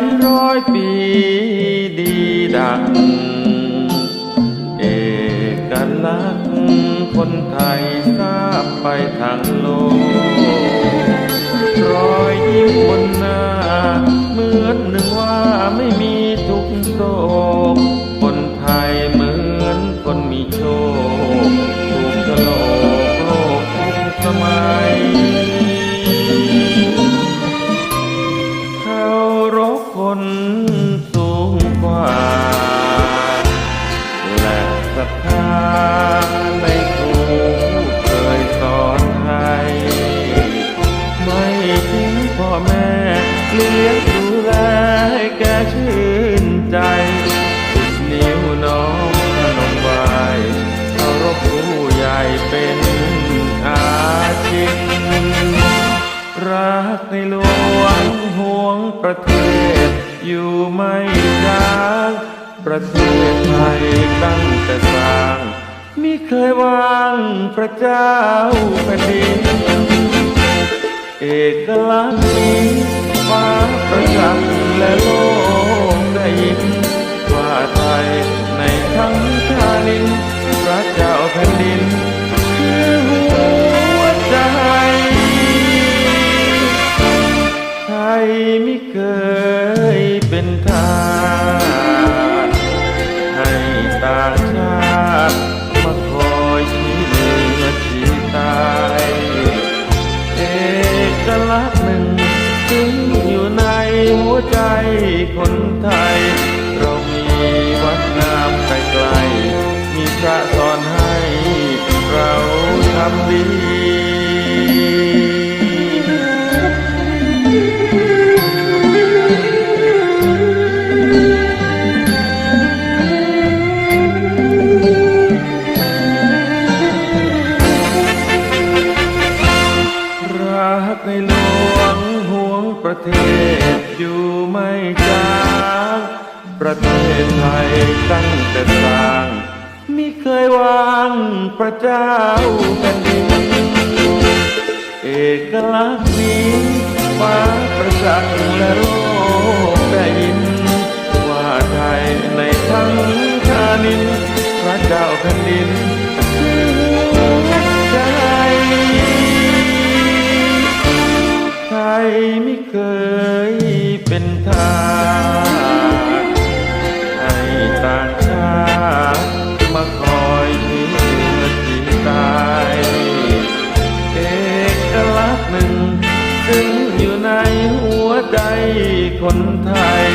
ายร้อยปีดีดังเอกลักษณ์คนไทยทราบไปทางโลก รอยยิ้มบนหน้า คนสูงกว่า และศรัทธาในครูเคยสอนให้ไม่ทิ้งพ่อแม่เลี้ยงดูแลให้แกชื่นใจติดนิ้วน้องพนมไหวเคารพผู้ใหญ่เป็นอาชิน รักในหลวงห่วงประเทศ อยู่ไม่จางประเทศไทยตั้งแต่สร้างมิเคยวางพระเจ้าแผ่นดินเอกลักษณ์นี้ฟ้าประจักษ์และโลก เประเทศอยู่ไม่จางประเทศไทยตั้งแต่สร้างมิเคยวางพระเจ้าแผ่นดินเอกลักษณ์นี้ฟ้าประจักษ์และโลกได้ยิน ว่าไทยในทั้งชานินพระเจ้าแผ่นดิน เป็นทาสให้ต่างชาติมาคอยเมือที่ตายเอกลักษณ์หนึ่งซึ่งอยู่ในหัวใจคนไทย